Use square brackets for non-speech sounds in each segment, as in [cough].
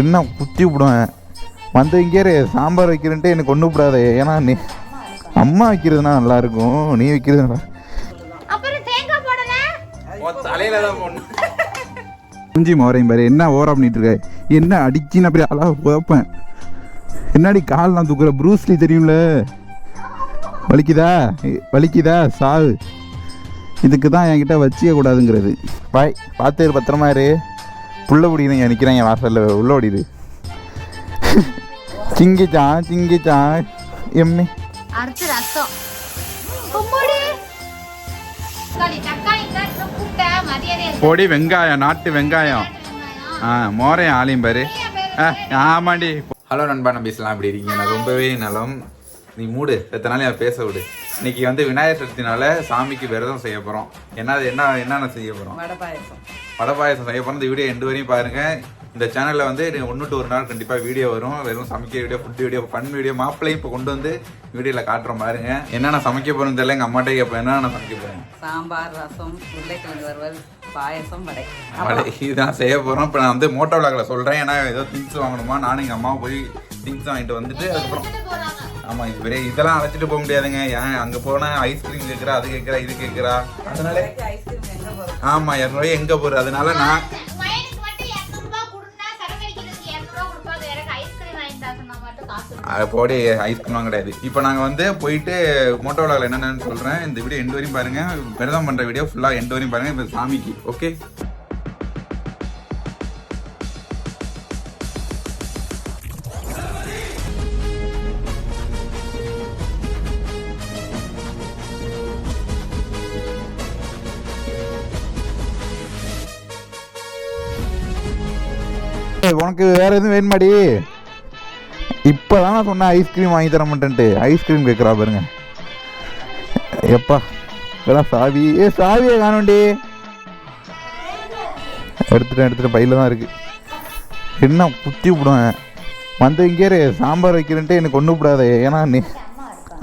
என்ன குத்தி விடுவேன்? வந்து இங்கே சாம்பார் வைக்கிறேன்ட்டு எனக்கு கொண்டு விடாத ஏன்னா நீ அம்மா வைக்கிறதுனா நல்லா இருக்கும் நீ வைக்கிறது குஞ்சி மோரையும் பாரு என்ன ஓரம் பண்ணிட்டு இருக்க என்ன அடிச்சுன்னு அப்படியே அழகா புதப்பேன். என்னடி கால்லாம் தூக்குற? ப்ரூஸ்லி தெரியும்ல? வலிக்குதா? வலிக்குதா? சாவு. இதுக்கு தான் என்கிட்ட வச்சிக்க கூடாதுங்கிறது பாய் பார்த்து பத்திரமா இரு. புள்ள பிடிக்கணும் நிற்கிறேன் வாசல்ல. உள்ள ஓடிடு. சிங்கிச்சான் சிங்கிச்சான் எம்மி. அடுத்து ரசம். பொடி வெங்காயம் நாட்டு வெங்காயம். ஆ மோரையும் ஆலையும் பாரு. ஆமாண்டி. ஹலோ நண்பா நம்பிஸ்லாம் எப்படி இருக்கீங்க? நான் ரொம்பவே நலம். நீ மூடு. எத்தனை நாள் பேச விடு. இன்னைக்கு வந்து விநாயகர் சதுர்த்தினால சாமிக்கு விரதம் செய்ய போறோம். என்ன என்ன என்னென்ன செய்ய போறோம்? வடை பாயசம் செய்ய போறோம் இந்த வீடியோ எண்டு வரையும் பாருங்க. இந்த சேனல்ல வந்து ஒன்று டு ஒரு நாள் கண்டிப்பா வீடியோ வரும். வெறும் சமைக்க video food video fun video மாப்பிள்ளையும் இப்போ கொண்டு வந்து வீடியோல காட்டுறோம் பாருங்க. என்னென்ன சமைக்க போறோம் தெரியல. எங்க அம்மாட்ட கேட்பேன் என்னென்ன சமைக்க போறேன் சாம்பார் ரசம் உருளைக்கிழங்கு வறுவல் பாயசம் வடை. வடை. இதுதான் செய்ய போறோம். இப்போ நான் வந்து மோட்டோ விளாக்ல சொல்றேன். ஏன்னா ஏதோ திங்ஸ் வாங்கணுமா? நானும் எங்க அம்மா போய் திங்ஸ் வாங்கிட்டு வந்துட்டு அதுக்கப்புறம் ஆமா இது பெரிய இதெல்லாம் அழைச்சிட்டு போக முடியாதுங்க. ஏன் அங்க போனா ஐஸ்கிரீம் கேக்குறா அது கேக்குறா இது கேக்குறா. அதனால ஆமா இரநூறுவா எங்க போறது அதனால நான் போடி ஐஸ்கிரீம்லாம் கிடையாது. இப்போ நாங்கள் வந்து போயிட்டு மோட்டோ விளாக்ல என்னென்னு சொல்கிறேன் இந்த வீடியோ எண்டு வரையும் பாருங்க. விரதம் பண்ணுற வீடியோ ஃபுல்லாக எண்டு வரையும் பாருங்க. இப்போ சாமிக்கு ஓகே உனக்கு வேற எதுவும் வேணுமாடி? இப்போ நான் சொன்னேன் ஐஸ்கிரீம் வாங்கி தர மாட்டேன்ட்டு ஐஸ்கிரீம் கேட்குறா பாருங்க. எப்பா இதெல்லாம் சாவி. ஏ சாவியை காணும்டி எடுத்துட்டேன் எடுத்துட்டேன். பையில தான் இருக்கு. என்ன குத்தி விடுவேன். வந்து இங்கே சாம்பார் வைக்கிறேன்ட்டு எனக்கு கொண்டு விடாத. ஏன்னா நீ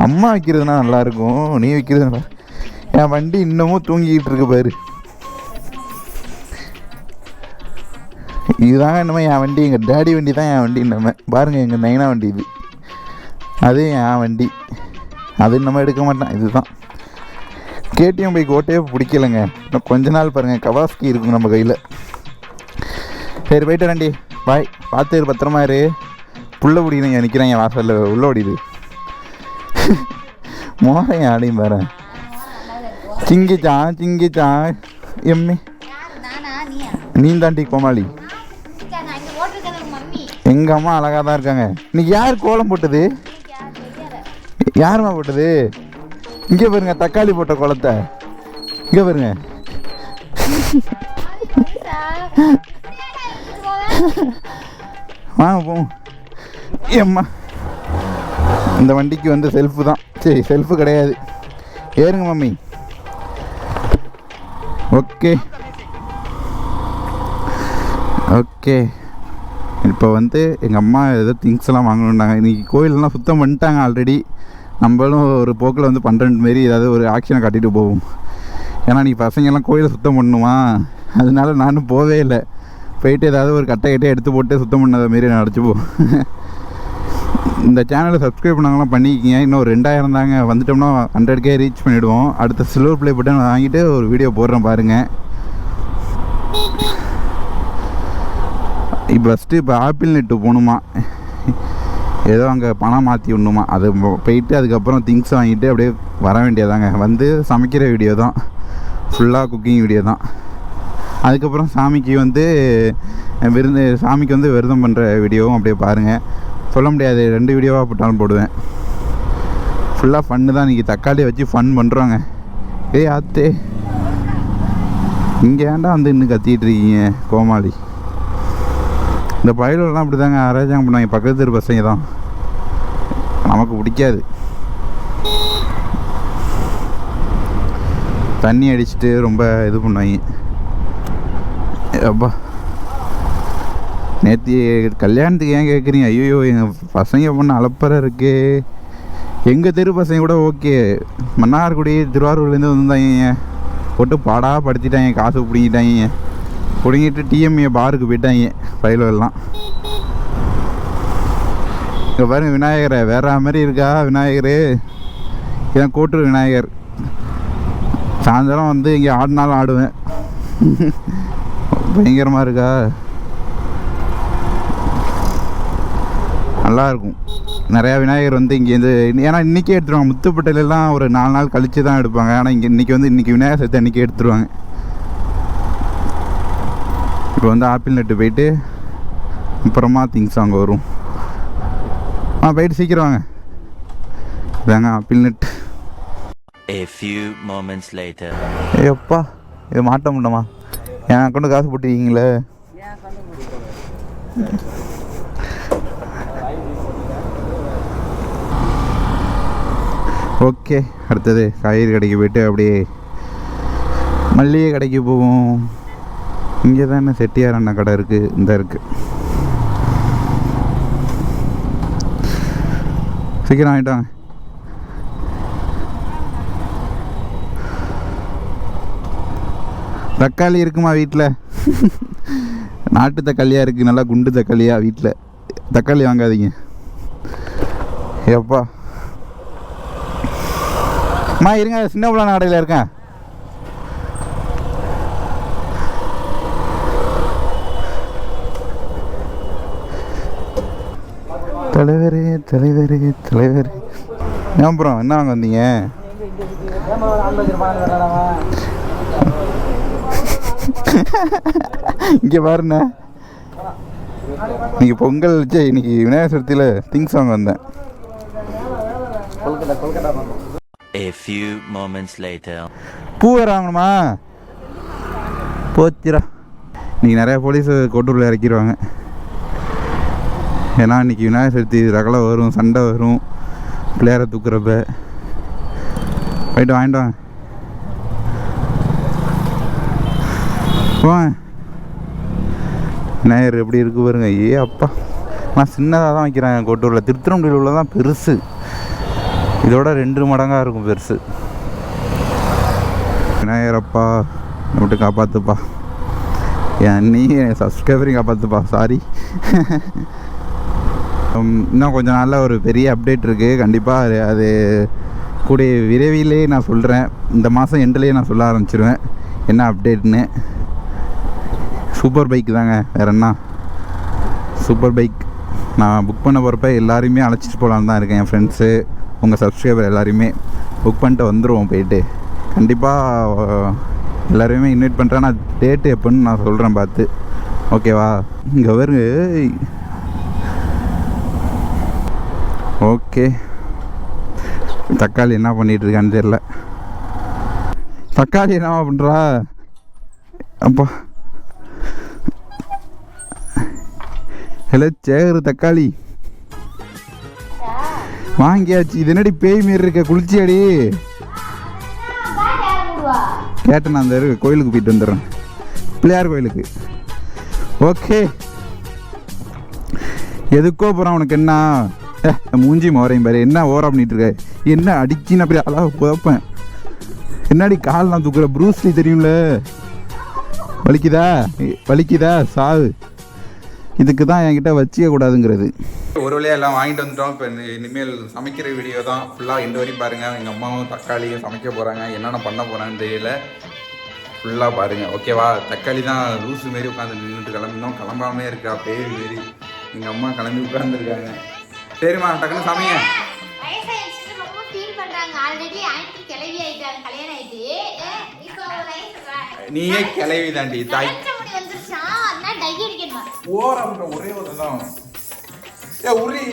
அம்மா வைக்கிறதுனா நல்லா இருக்கும். நீ வைக்கிறது நல்லா என் வண்டி இன்னமும் தூங்கிக்கிட்டு இருக்கு பாரு. இதுதாங்க என்னமோ என் வண்டி. எங்கள் டேடி வண்டி தான் என் வண்டி நம்ம. பாருங்கள் எங்கள் நைனா வண்டி இது. அது என் வண்டி. அது நம்ம எடுக்க மாட்டேன் இதுதான். கேடிஎம் பைக் ஓட்டே பிடிக்கலைங்க. இன்னும் கொஞ்ச நாள் பாருங்கள் கவாஸ்கி இருக்கும் நம்ம கையில். சரி போயிட்டு வரேன்டி பாய். பார்த்து பத்திரமா இரு. புள்ள பிடிக்கணும் நிற்கிறேன் என் வாசலில். உள்ள ஓடிடு. [laughs] மோரையும் ஆடையும் பாரு. சிங்கிச்சான் சிங்கிச்சான். எம்மி. யாரு நானா நீயா? நீ தாண்டி கோமாளி சரி, நான் இங்க ஓட்டிருக்கிறது உங்க மம்மி எங்கள் அம்மா அழகாக தான் இருக்காங்க. இன்னைக்கு யார் கோலம் போட்டது? இன்னைக்கு யாரும்மா போட்டது? இங்கே பாருங்க தக்காளி போட்ட கோலத்தை. இங்கே பாருங்க. வாங்க போவோம். ஏம்மா? இந்த வண்டிக்கு வந்து செல்ஃபு தான். சரி செல்ஃபு கிடையாது. ஏறுங்க மம்மி. ஓகே. ஓகே. இப்போ வந்து எங்கள் அம்மா ஏதோ திங்ஸ் எல்லாம் வாங்கணுன்னாங்க இன்றைக்கி கோயிலெல்லாம் சுத்தம் பண்ணிட்டாங்க ஆல்ரெடி நம்மளும் ஒரு போக்கில் வந்து பண்ணுற மாரி ஏதாவது ஒரு ஆக்ஷனை காட்டிட்டு போவோம். ஏன்னா நீ பசங்கெல்லாம் கோயிலை சுத்தம் பண்ணுமா? அதனால நானும் போவே இல்லை. போயிட்டு ஏதாவது ஒரு கட்டை கட்டையை எடுத்து போட்டு சுத்தம் பண்ணாத மாரி நான் அடிச்சுப்போம் [laughs] இந்த சேனலை சப்ஸ்கிரைப் பண்ணாங்களாம் பண்ணிக்கிங்க. இன்னும் ஒரு ரெண்டாயிரம் தாங்க. வந்துட்டோம்னா ஹண்ட்ரட் கே ரீச் பண்ணிவிடுவோம் அடுத்த சில்வர் ப்ளே பட்டன் வாங்கிட்டு ஒரு வீடியோ போடுறேன் பாருங்கள் இப்போ ஃபஸ்ட்டு இப்போ ஆப்பிள் நெட்டு போகணுமா? ஏதோ அங்கே பணம் மாற்றி விடணுமா? அது போயிட்டு அதுக்கப்புறம் திங்ஸ் வாங்கிட்டு அப்படியே வர வேண்டியதாங்க வந்து சமைக்கிற வீடியோ தான். ஃபுல்லாக குக்கிங் வீடியோ தான். அதுக்கப்புறம் சாமிக்கு வந்து விருந்து சாமிக்கு வந்து விரதம் பண்ணுற வீடியோவும் அப்படியே பாருங்கள் சொல்ல முடியாது. ரெண்டு வீடியோவாக போட்டாலும் போடுவேன். ஃபுல்லாக ஃபன்னு தான். இன்றைக்கி தக்காளி வச்சு ஃபன் பண்ணுறோங்க ஏய் ஆத்தே. இங்கே ஏன்டா வந்து இன்னும் கத்திகிட்டு இருக்கீங்க கோமாளி? இந்த பயலெல்லாம் அப்படி தாங்க அராஜகம் பண்ணுவாங்க பக்கத்து தெரு பசங்க தான். நமக்கு பிடிக்காது. தண்ணி அடிச்சுட்டு ரொம்ப இது பண்ணுவாங்க. அப்பா. நேற்று கல்யாணத்துக்கு ஏன் கேட்குறீங்க ஐயோ எங்கள் பசங்க பொண்ணு அலப்பறை இருக்கு. எங்கள் தெரு பசங்க கூட ஓகே. மன்னார்குடி திருவாரூர்லேருந்து வந்தாங்க போட்டு பாடாக படுத்திட்டாங்க. காசு பிடிங்கிட்டாங்க. பிடுங்கிட்டு டிஎம்ஏ பாருக்கு போயிட்டாங்க பயிலெல்லாம் இங்கே பாருங்க விநாயகரை வேற மாதிரி இருக்கா விநாயகர்? இதான் கோட்டூர் விநாயகர். சாயந்தரம் வந்து இங்கே ஆடினாலும் ஆடுவேன். பயங்கரமாக இருக்கா? நல்லாயிருக்கும் நிறையா விநாயகர் வந்து இங்கேருந்து ஏன்னா இன்றைக்கே எடுத்துருவாங்க. முத்துப்பட்டையிலலாம் ஒரு நாலு நாள் கழித்து தான் எடுப்பாங்க. ஆனால் இங்கே இன்றைக்கி வந்து இன்றைக்கி விநாயகர் சதுர்த்தி அன்றைக்கி எடுத்துருவாங்க. இப்போ வந்து ஆப்பிள் நட்டு போயிட்டு அப்புறமா திங்ஸ் அங்கே வரும். ஆ போயிட்டு சீக்கிரம் வாங்க. இதாங்க apple nut. A few moments later. ஏப்பா இது மாட்ட முடியுமா? என் அக்கௌண்ட் காசு போட்டுருக்கீங்களே? ஓகே அடுத்தது காய்கறி கடைக்கு போயிட்டு அப்படியே மல்லிகை கடைக்கு போவோம். இங்கே தானே செட்டியார் அண்ணா கடை இருக்குது இந்த இருக்குது சீக்கிரம் ஆகிட்டாங்க தக்காளி இருக்குமா வீட்டில் நாட்டு தக்காளியாக இருக்குது நல்லா குண்டு தக்காளியாக வீட்டில் தக்காளி வாங்காதீங்க. எப்பா. அம்மா இருங்க சின்ன பிள்ளை கடையில் இருக்கேன். தலைவரே தலைவரே தலைவரே. அப்புறம் என்ன வாங்க வந்தீங்க? இங்கே பாருண்ண. இன்னைக்கு பொங்கல் வச்சு இன்னைக்கு விநாயகர் சதுர்த்தியில் திங்ஸ் வாங்க வந்தேன். A few moments later. பூ வேறு வாங்கணுமா? போச்சுரா இன்னைக்கு நிறையா போலீஸ் கோட்டூரில் இறக்கிடுவாங்க ஏன்னா இன்றைக்கி விநாயகர் சதுர்த்தி ரகலை வரும் சண்டை வரும் பிள்ளையாரை தூக்குறப்ப. போயிட்டு வாங்கிட்டு வாங்க. விநாயகர் எப்படி இருக்கு பாருங்க. ஏ அப்பா. நான் சின்னதாக தான் வைக்கிறேன் கோட்டூரில். திருத்திரம்புடியில் உள்ள தான் பெருசு. இதோட ரெண்டு மடங்காக இருக்கும் பெருசு. விநாயகர் அப்பா விட்டு காப்பாற்றுப்பா என் நீ சப்ஸ்கிரைபரையும் காப்பாற்றுப்பா சாரி [laughs] இன்னும் கொஞ்ச நாளில் ஒரு பெரிய அப்டேட் இருக்குது கண்டிப்பாக அது அது கூடிய விரைவிலே நான் சொல்கிறேன் இந்த மாதம் எண்ட்லேயே நான் சொல்ல ஆரம்பிச்சிருவேன். என்ன அப்டேட்னு சூப்பர் பைக் தாங்க. வேற என்ன? சூப்பர் பைக் நான் புக் பண்ண போகிறப்ப எல்லாரையுமே அழைச்சிட்டு போகலான்னு தான் இருக்கேன் என் ஃப்ரெண்ட்ஸு உங்கள் சப்ஸ்கிரைபர் எல்லாரையுமே புக் பண்ணிட்டு வந்துடுவோம் போயிட்டு. கண்டிப்பாக எல்லாரையுமே இன்வைட் பண்ணுறேன் நான் டேட்டு எப்போன்னு நான் சொல்கிறேன் பார்த்து. ஓகேவா இங்கே வருங்க ஓகே. தக்காளி என்ன பண்ணிட்டு இருக்கான்னு தெரில தக்காளி என்னவா பண்ணுறா அப்பா. ஹலோ சேகரு தக்காளி. வாங்கியாச்சு. இது என்னடி பேய் மாரி இருக்க? குளிச்சியாடி. கேட்டேன் நான் அந்த கோயிலுக்கு போயிட்டு வந்துடுறேன். பிள்ளையார் கோயிலுக்கு. ஓகே. எதுக்கோ போகிறான் உனக்கு என்ன? [laughs] மூஞ்சி மோரையும் பாரு. என்ன ஓரம் பண்ணிட்டு இருக்க? என்ன அடிச்சின்னு அப்படி அழகாக புதப்பேன். கால் கால்லாம் தூக்குற? ப்ரூஸ்லி தெரியும்ல? வலிக்குதா? வலிக்குதா? சாவு. இதுக்கு தான் என்கிட்ட வச்சிக்க கூடாதுங்கிறது ஒரு வழியாக எல்லாம் வாங்கிட்டு வந்துட்டோம். இப்போ இனிமேல் சமைக்கிற வீடியோ தான். ஃபுல்லாக இந்த வரையும் பாருங்கள் எங்கள் அம்மாவும் தக்காளியும் சமைக்க போகிறாங்க என்னென்ன பண்ண போகிறாங்கன்னு தெரியல. ஃபுல்லாக பாருங்கள் ஓகேவா தக்காளி தான் லூஸு மாரி உட்காந்து நின்றுட்டு கிளம்பினோம். கிளம்பாமே இருக்கா? பேர் மாரி. எங்கள் அம்மா கிளம்பி உட்காந்துருக்காங்க சரிம்மா டக்குன்னு ஒரு வயசு நீயே கிளவி தாண்டி தாய் ஓரம் ஒரே ஒரு தான் ஏ உரி.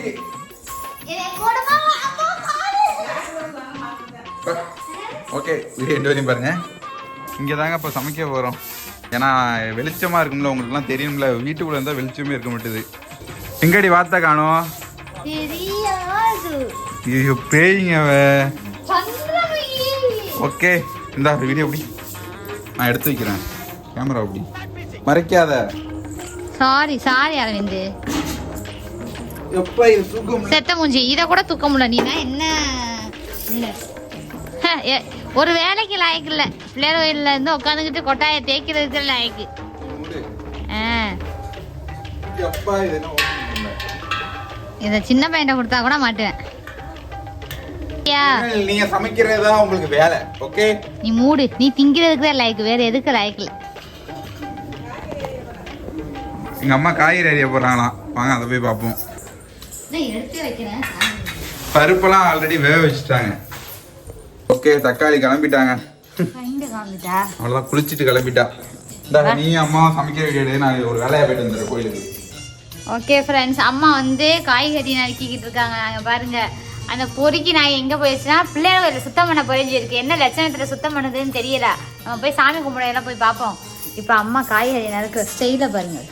ஓகே வீடியோ எண்டு வரையும் பாருங்க. இங்கே தாங்க இப்போ சமைக்க போகிறோம் ஏன்னா வெளிச்சமாக இருக்கும்ல உங்களுக்குலாம் தெரியும்ல வீட்டுக்குள்ளே இருந்தால் வெளிச்சமே இருக்க மாட்டுது. எங்கடி வார்த்தை காணும்? ஐயோ பேய்ங்க அவ. ஓகே இந்த வீடியோ எப்படி நான் எடுத்து வைக்கிறேன். கேமரா எப்படி மறைக்காத. Sorry sorry Aravind. செத்த மூஞ்சி. இதை கூட தூக்க முடியல. நீனா என்ன? இல்ல. ஹ, எ- ஒரு வேலைக்கு லாயக்கு இல்ல. பிள்ளையார் கோயில்ல இருந்து உட்காந்துக்கிட்டு கொட்டாயை தேய்க்கிறதுக்கு லாயக்கு. ஆ. எப்பா இது சின்ன பையன்ட்ட கொடுத்தா கூட மாட்டுவேன். நீங்க சமைக்கிறதா உங்களுக்கு வேலை ஓகே? நீ மூடு. நீ திங்கிறதுக்கு தான் லைக் வேற எதுக்கு லைக்? இல்லை எங்க அம்மா காய்கறி அறிய போறாங்களாம் வாங்க அதை போய் பார்ப்போம். எடுத்து வைக்கிறேன். பருப்பெல்லாம் ஆல்ரெடி வேக வச்சுட்டாங்க. ஓகே தக்காளி கிளம்பிட்டாங்க. காமிட்டா? அவ்வளோதான் குளிச்சுட்டு கிளம்பிட்டா. இந்தா, நீ அம்மா சமைக்கிற வீடியோ நான் ஒரு வேலையா போயிட்டு வந்துடுறேன் கோயிலுக்கு. ஓகே ஃப்ரெண்ட்ஸ் அம்மா வந்து காய்கறி நறுக்கிக்கிட்டு இருக்காங்க. நாங்கள் பாருங்கள் அந்த பொறுக்கி நான் எங்கே போயிடுச்சுன்னா பிள்ளையார் சுத்தம் பண்ண பொறிஞ்சிருக்கு என்ன லட்சணத்தில் சுத்தம் பண்ணுதுன்னு தெரியல. நம்ம போய் சாமி கும்பிடையெல்லாம் போய் பார்ப்போம். இப்போ அம்மா காய்கறி நறுக்க ஸ்டைலை பாருங்கள்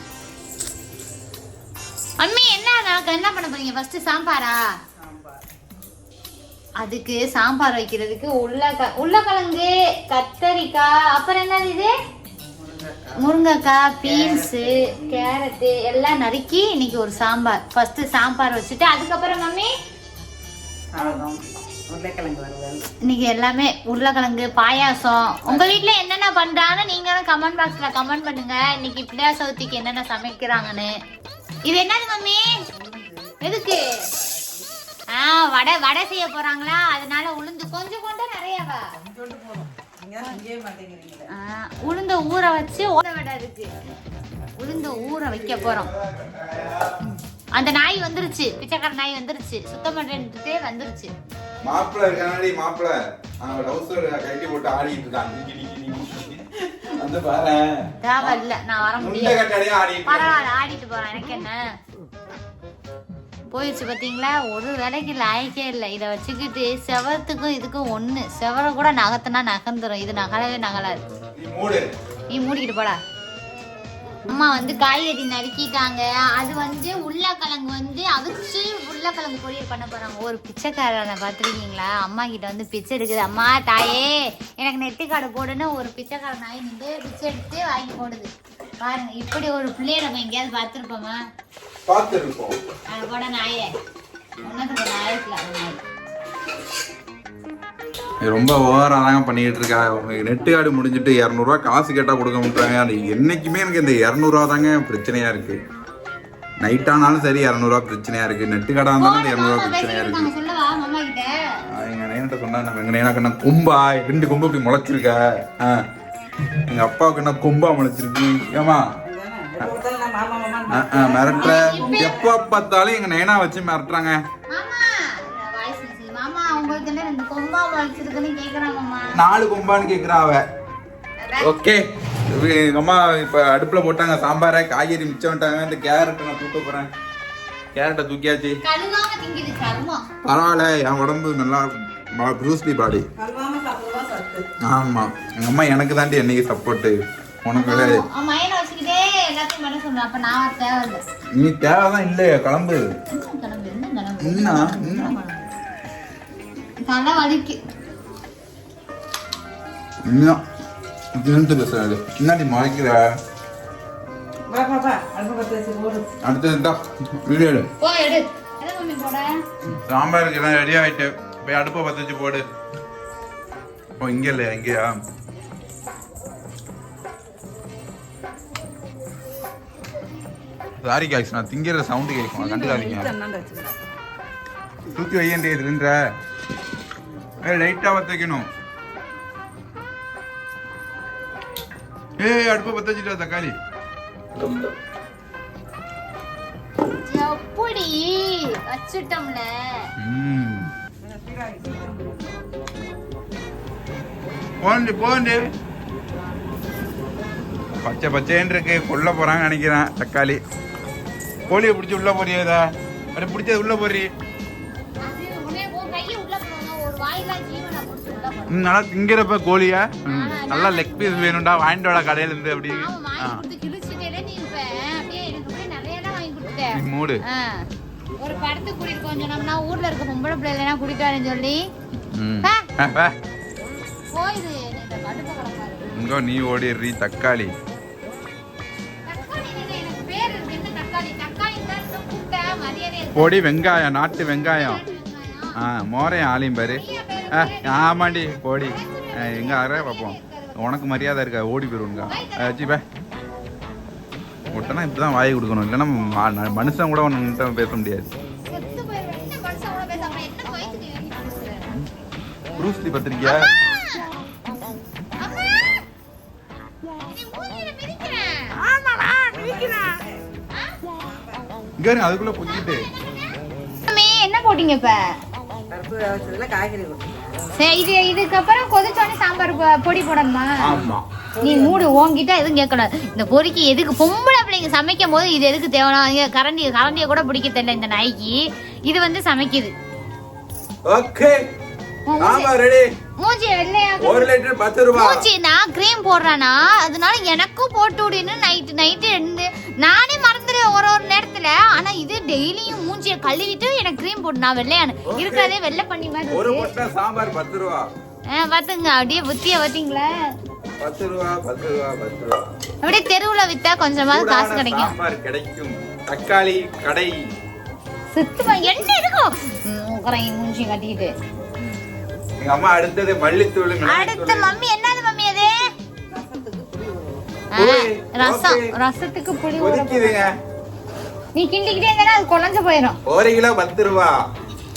அம்மி என்ன நடக்க என்ன பண்ண போறீங்க? ஃபர்ஸ்ட் சாம்பாரா? அதுக்கு சாம்பார் வைக்கிறதுக்கு உருளைக்கா உருளைக்கிழங்கு கத்தரிக்காய் அப்புறம் என்னது இது? முருங்கைக்காய் பீன்ஸு கேரட்டு எல்லாம் நறுக்கி இன்னைக்கு ஒரு சாம்பார். ஃபர்ஸ்ட் சாம்பார் வச்சுட்டு அதுக்கப்புறம் மம்மி? இன்னைக்கு எல்லாமே உருளைக்கிழங்கு பாயாசம். உங்க வீட்ல என்னென்ன பண்றாங்கன்னு நீங்களும் கமெண்ட் பாக்ஸ்ல கமெண்ட் பண்ணுங்க. இன்னைக்கு பிள்ளையார் சதுர்த்திக்கு என்னென்ன சமைக்கிறாங்கன்னு. இது என்னது மம்மி? எதுக்கு? ஆ வடை வடை செய்ய போறாங்களா? அதனால உளுந்து கொஞ்சம் கொண்டு நிறையவா? உளுந்த ஊற வச்சு ஓட வடை இருக்கு. உளுந்த ஊற வைக்க போறோம். அந்த நாய் வந்துருச்சு. பிச்சைக்கார நாய் வந்துருச்சு. சுத்தம் பண்றேன்ட்டு வந்துருச்சு. மாப்பிள்ள இருக்கானடி மாப்பிள்ள அவன் டவுசர் கட்டி போட்டு ஆடிட்டு நிக்கி. வந்து பாரு தேவை இல்ல. நான் வர முடியாது. பரவாயில்ல ஆடிட்டு போறேன் எனக்கு என்ன? போயிடுச்சு பாத்தீங்களா? ஒரு வேலைக்கு லாயக்கே இல்லை. இதை வச்சுக்கிட்டு செவத்துக்கும் இதுக்கும் ஒண்ணு. செவரை கூட நகத்துனா நகர்ந்துரும். இது நகலவே நகலாது நீ மூடு. நீ மூடிக்கிட்டு போடா. அம்மா வந்து காய்கறி நறுக்கிட்டாங்க. அது வந்து உருளைக்கிழங்கு வந்து அவிச்சு உருளைக்கிழங்கு பொரியல் பண்ண போறாங்க. ஒரு பிச்சைக்காரனை பார்த்துருக்கீங்களா? அம்மா கிட்ட வந்து பிச்சை எடுக்குது. அம்மா தாயே எனக்கு நெட்டு போடுன்னு ஒரு பிச்சைக்கார நாய் நின்று பிச்சை எடுத்து வாங்கி போடுது. பாருங்க இப்படி ஒரு பிள்ளைய நம்ம எங்கேயாவது பார்த்துருப்போமா? பார்த்து இருப்போம் அது கூட நாயே ஒன்னதுக்கு நாயத்துல அது நாய் நீ ரொம்ப ஓவரா தாங்க பண்ணிட்டு இருக்கா. உங்களுக்கு நெட்டு கார்டு முடிஞ்சிட்டு இரநூறுவா காசு கேட்டால் கொடுக்க மாட்டாங்க அது என்னைக்குமே எனக்கு இந்த இரநூறுவா தாங்க பிரச்சனையா இருக்கு. நைட் ஆனாலும் சரி இரநூறுவா பிரச்சனையா இருக்கு. நெட்டு கார்டாக இருந்தாலும் இந்த இரநூறுவா பிரச்சனையா இருக்கு. நாங்க சொல்லவா மாமா கிட்ட? ஆ, எங்க நைன்கிட்ட சொன்னா நம்ம எங்க நைனாக்கு என்ன கொம்பா? ரெண்டு கொம்பு இப்படி முளைச்சிருக்க? ஆ. எங்க அப்பாவுக்கு என்ன கொம்பா முளைச்சிருக்கு? ஏமா மிரட்டுற. எப்ப பார்த்தாலும் எங்க நைனா வச்சு மிரட்டுறாங்க. மாமா வாய்ஸ் மெசேஜ் மாமா உங்களுக்கு என்ன ரெண்டு கொம்பா வளர்ச்சிருக்குன்னு கேக்குறாங்க மாமா. நாலு கொம்பான்னு கேக்குறா அவ. ஓகே. அம்மா இப்ப அடுப்புல போட்டாங்க சாம்பாரை காய்கறி மிச்சம் பண்ணிட்டாங்க இந்த கேரட்டை நான் தூக்க போறேன். கேரட்டை தூக்கியாச்சு. பரவாயில்ல என் உடம்பு நல்லா ப்ரூஸ்லி பாடி ஆமா. எங்க அம்மா எனக்கு தாண்டி என்னைக்கு சப்போர்ட் உனக்கு மயனை வச்சுக்கிட்டே எல்லாத்தையும் பண்ண சொன்னான் அப்ப நான் வர தேவையில்லை. நீ தேவைதான் இல்லையே கிளம்பு. கிளம்பு இன்னும் கிளம்பு? என்ன தலை வலிக்கு இன்னும் தினத்து பேசுறாரு பின்னாடி முளைக்கிற பத்து வீடியோ எடு. சாம்பாருக்கு எல்லாம் ரெடி ஆயிட்டு. போய் அடுப்பை பற்ற வச்சு போடு. ஓ இங்க இல்லையா? இங்கேயா? சாரி காய்ஸ் நான் திங்கிற சவுண்டு கேட்கும். கண்டுக்காதீங்க. தூக்கி வையண்டே இதுன்ற ஏ லைட்டா பத்த வைக்கணும். ஏய் அடுப்பை பத்த வச்சுட்டா தக்காளி. எப்படி வச்சுட்டோம்ல. ம். போண்டி போண்டி. பச்சை பச்சைன்னு இருக்கு. கொல்ல போறாங்க நினைக்கிறேன் தக்காளி. கோழியை பிடிச்சி உள்ள போறியதா அப்படி பிடிச்சது உள்ள போறி. ம், நல்லா திங்கிறப்ப கோழியா? ம், நல்லா லெக் பீஸ் வேணும்டா வாங்கிட்டு வாடா கடையில இருந்து அப்படி மூடு. ஒரு படத்துக்கு கூட்டிட்டு போய் சொன்னோம்னா ஊர்ல இருக்க பொம்பளை பிள்ளைலாம் கூட்டிட்டு சொல்லி. கிடக்காது இங்கோ நீ ஓடிடுறி தக்காளி. பொடி வெங்காயம் நாட்டு வெங்காயம். ஆ மோரையும் ஆளையும் பாரு. ஆ ஆமாண்டி பொடி. எங்கே ஆகிற பார்ப்போம் உனக்கு மரியாதை இருக்கா? ஓடி போயிருவனுக்கா ஜிபே விட்டனா இப்படி தான் வாய் கொடுக்கணும். இல்லைன்னா மனுஷன் கூட ஒன்றுகிட்ட பேச முடியாது. ப்ரூஸ்லி பத்திரிக்கையா இங்க அதுக்குள்ளே புரிஞ்சுட்டு போட்டீங்க இப்ப. சரி இது இதுக்கப்புறம் கொதிச்சோடனே சாம்பார் பொடி போடணுமா? நீ மூடு உன்கிட்ட எதுவும் கேட்கக்கூடாது. இந்த பொறிக்கு எதுக்கு பொம்பளை பிள்ளைங்க சமைக்கும் போது இது எதுக்கு தேவையான கரண்டி கரண்டியை கூட பிடிக்க தெரியல இந்த நாய்க்கு. இது வந்து சமைக்குது. ஓகே மூஞ்சி வெள்ளையாக ஒரு லிட்டர் பத்து ரூபாய் மூஞ்சி நான் க்ரீம் போடுறேனா? அதனால எனக்கும் போட்டு விடுன்னு நைட்டு நைட்டு இருந்து நானே மறந்துடுவேன் ஒரு ஒரு நேரத்துல. ஆனா இது டெய்லியும் மூஞ்சியை கழுவிட்டு எனக்கு க்ரீம் போட்டு நான் வெள்ளையானு. இருக்கிறதே வெள்ளை பண்ணி மாதிரி ஒரு பொட்டை சாம்பார் பத்து ரூபா. ஆ, பாத்துங்க. அப்படியே புத்திய பாத்தீங்களா? பத்து ரூபா பத்து ரூபா பத்து ரூபா. அப்படியே தெருவுல வித்தா கொஞ்சமாவது காசு கிடைக்கும். சாம்பார் கிடைக்கும். தக்காளி கடை. சுத்தமா என்ன இருக்கும் மூஞ்சி கட்டிக்கிட்டு. எங்க அம்மா அடுத்தது மல்லித்தூள் அடுத்து. மம்மி என்னது மம்மி அது? ரசம். ரசத்துக்கு புளி ஊற கொதிக்குதுங்க. நீ கிண்டிக்கிட்டே இருந்தா அது குழஞ்சு போயிடும் ஒரு கிலோ பத்து ரூபா.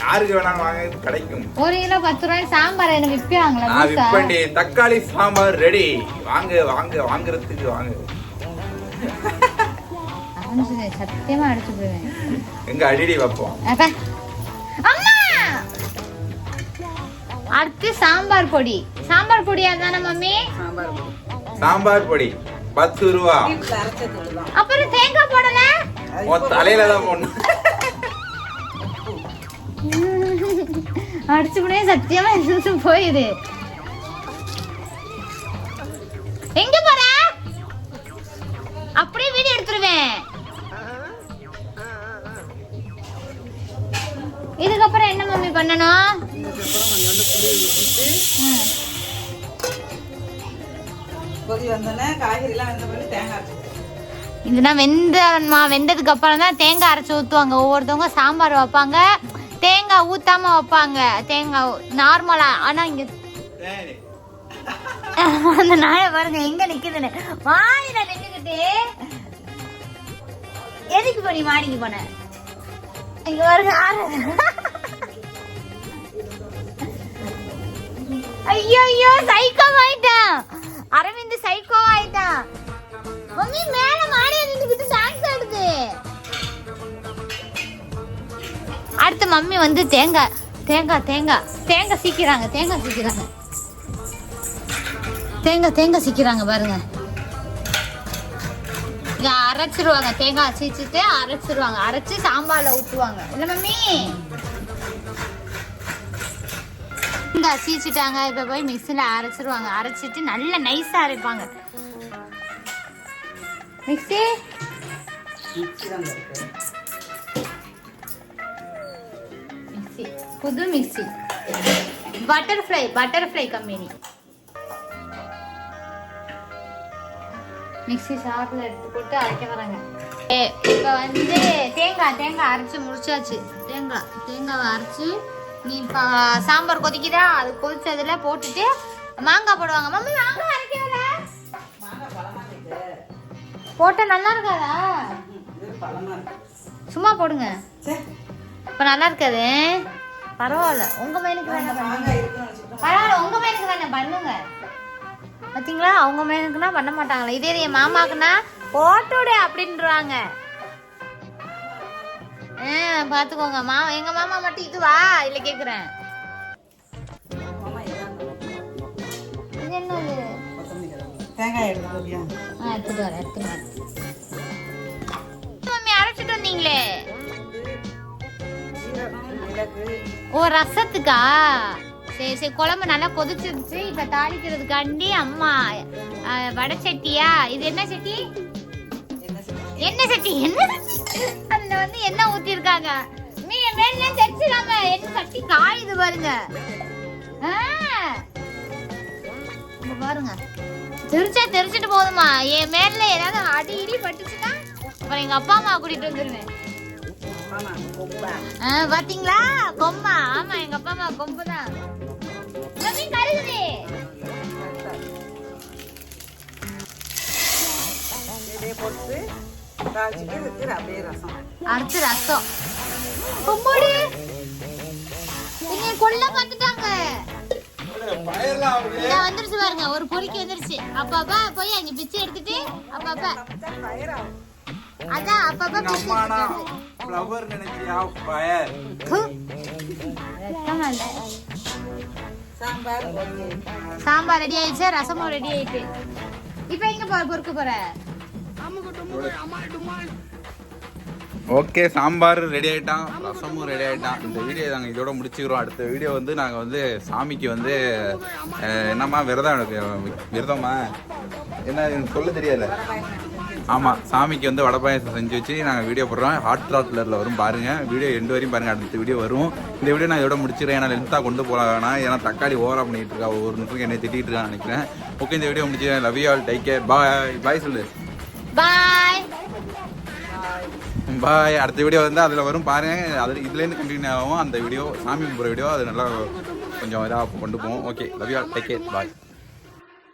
யாருக்கு வேணாலும் வாங்க கிடைக்கும். ஒரு கிலோ பத்து ரூபாய் சாம்பார் என்ன விற்பாங்களா? நான் விப்பண்டி தக்காளி சாம்பார் ரெடி வாங்க வாங்க வாங்குறதுக்கு வாங்க. சத்தியமா அடிச்சு போயிடுவேன் எங்க அடிடி வைப்போம். அப்ப. அம்மா! அடுத்து சாம்பார் பொடி. சாம்பார் பொடியா தானே மம்மி? சாம்பார் பொடி. பத்து ரூபா. அப்புறம் தேங்காய் போடல? உன் தலையில தான் போடணும். அடிச்சு போனே சத்தியமா எந்திரிச்சு இதெல்லாம் வெந்தமா வெந்ததுக்கு அப்புறம் தான் தேங்காய் அரைச்சி ஊற்றுவாங்க ஒவ்வொருத்தவங்க சாம்பார் வைப்பாங்க. தேங்காய் ஊத்தாம வைப்பாங்க. தேங்காய் நார்மலா ஆனா இங்க [laughs] அந்த நாயை பாருங்க எங்க நிக்குதுன்னு. மாடியில நின்னுக்கிட்டு எதுக்கு பண்ணி மாடிக்கு போன? இங்க பாருங்க ஐயோ ஐயோ சைக்கோ ஆயிட்டான். அரவிந்த் சைக்கோ ஆயிட்டான். மம்மி மேல மாடியில அடுத்து மம்மி வந்து தேங்காய் தேங்காய் தேங்காய். தேங்காய் சீக்கிறாங்க தேங்காய் சீக்கிறாங்க. தேங்காய் தேங்காய் சீக்கிறாங்க பாருங்க. இங்க அரைச்சிருவாங்க. தேங்காய் சீச்சிட்டு அரைச்சிருவாங்க. அரைச்சு சாம்பார்ல ஊற்றுவாங்க என்ன மம்மி. தேங்காய் சீச்சிட்டாங்க. இப்ப போய் மிக்ஸில அரைச்சிருவாங்க. அரைச்சிட்டு நல்ல நைஸா அரைப்பாங்க. மிக்சி புது mixie butterfly butterfly company mixie ஷாப்பில் எடுத்து போட்டு அரைக்க வராங்க. இப்போ வந்து தேங்காய் தேங்காய் அரைச்சி முடிச்சாச்சு. தேங்காய் தேங்காவை அரைச்சி நீ இப்போ சாம்பார் கொதிக்குதா? அது கொதிச்சதுல போட்டுட்டு மாங்காய் போடுவாங்க. மம்மி மாங்காய் அரைக்கல. போட்டா நல்லா இருக்காதா? சும்மா போடுங்க. இப்போ நல்லா இருக்காது. பரவாயில்ல. உங்க இருக்குன்னு வச்சுக்கிட்டோம் பரவாயில்ல உங்க பையனுக்கு வேணா பண்ணுங்க. பாத்தீங்களா? அவங்க பையனுக்குனா பண்ண மாட்டாங்களா? இதே என் மாமாக்குனா போட்டுடு அப்படின்றாங்க. ஆ பாத்துக்கோங்க. மா எங்க மாமா மட்டும் இதுவா இல்ல இது என்னது. தேங்காய் எடுத்துட்டு வரேன் எடுத்துட்டு வரேன். அரைச்சிட்டு வந்தீங்களே. ஓ ரசத்துக்கா? சரி சரி குழம்பு நல்லா கொதிச்சிருச்சு இப்ப தாளிக்கிறதுக்காண்டி அம்மா வடை சட்டியா? இது என்ன சட்டி? என்ன சட்டி? என்ன அதுல வந்து என்ன ஊத்தி இருக்காங்க நீ மேல தெரிச்சிடாம என்ன சட்டி காயுது பாருங்க. பாருங்க. தெரிச்சா தெரிச்சிட்டு போதுமா. என் மேல ஏதாவது அடி இடி பட்டுச்சுன்னா அப்புறம் எங்க அப்பா அம்மா கூட்டிட்டு வந்துருவேன். பாத்தீங்களா? கொம்பா ஆமா எங்க அப்பா அம்மா கொம்பு தான் கருகுது. ரசம். அடுத்து ரசம். கொம்போடு என்னை கொல்ல பார்த்துட்டாங்க. வந்துருச்சு பாருங்க ஒரு பொறுக்கி வந்துருச்சு. அப்பப்பா போய் அங்க பிச்சை எடுத்துட்டு அப்பப்பா அதான் அப்பப்பா அம்மானா ஃப்ளவர் நினைச்சியா ஃபயர். சாம்பார்? சாம்பார் ரெடி ஆயிடுச்சு ரசமும் ரெடி ஆயிட்டு. இப்போ எங்க போற பொறுக்க போற? ஓகே சாம்பார் ரெடி ஆயிட்டான் ரசமும் ரெடி ஆயிட்டான். இந்த வீடியோ நாங்கள் இதோட முடிச்சுக்கிறோம். அடுத்த வீடியோ வந்து நாங்கள் வந்து சாமிக்கு வந்து என்னம்மா விரதம் விரதமா என்ன எனக்கு சொல்ல தெரியல ஆமாம் சாமிக்கு வந்து வடை பாயாசம் செஞ்சு வச்சு நாங்கள் வீடியோ போடுறோம். ஹாட் ட்ராப்லரில் வரும் பாருங்க. வீடியோ எண்டு வரையும் பாருங்க அடுத்த வீடியோ வரும். இந்த வீடியோ நான் இதோட முடிச்சிடுறேன். ஏன்னா லென்த்தாக கொண்டு போக வேணாம். ஏன்னா தக்காளி ஓவரா பண்ணிட்டு இருக்கா. ஒவ்வொரு நிமிஷம் என்னை திட்டிட்டு இருக்கான்னு நினைக்கிறேன். ஓகே இந்த வீடியோ முடிச்சிடுறேன் love you all take care bye bye சொல்லு. பாய் பாய் அடுத்த வீடியோ வந்து அதில் வரும் பாருங்க. அதில் இதுலேருந்து கண்டினியூ ஆகும். அந்த வீடியோ சாமி கும்பிட்ற வீடியோ அது நல்லா கொஞ்சம் இதாக கொண்டு போவோம். Okay love you take care bye